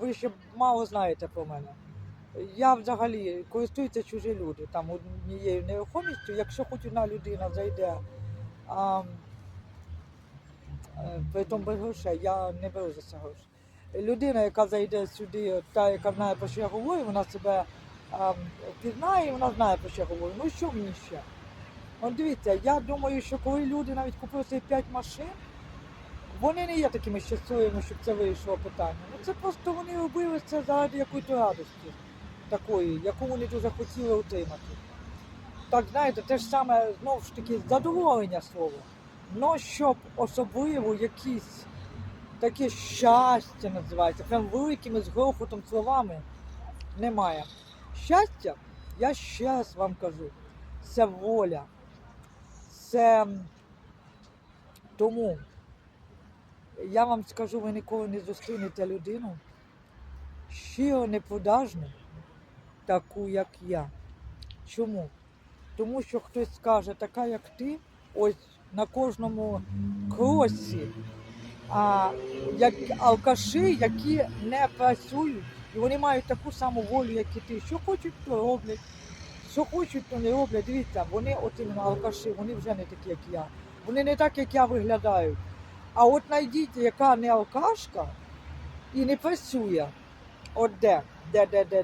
ви ще мало знаєте про мене. Я взагалі користуються чужі люди там однією нерухомістю. Якщо хоч одна людина зайде, а, е, при тому без грошей, я не беру за це гроші. Людина, яка зайде сюди, та, яка знає, про що я говорю, вона себе а, пізнає, вона знає, про що я говорю. Ну що мені ще? От дивіться, я думаю, що коли люди навіть купили собі 5 машин, вони не є такими щасливими, щоб це вирішило питання. Ну це просто вони робили це заради якоїсь радості такої, яку вони дуже хотіли отримати. Так, знаєте, те ж саме знову ж таки задоволення слово. Ну, щоб особливо якісь таке щастя називається, прям великими з грохотом словами немає. Щастя, я ще раз вам кажу, це воля. Це тому я вам скажу, ви ніколи не зустрінете людину щиро непродажну, таку, як я. Чому? Тому що хтось скаже, така як ти, ось на кожному кросі, а, як алкаші, які не працюють, і вони мають таку саму волю, як і ти. Що хочуть, то роблять. Що хочуть, то не роблять. Дивіться, вони от алкаші, вони вже не такі, як я. Вони не так, як я виглядають. А от знайдіть, яка не алкашка і не працює. От де, де, де, де,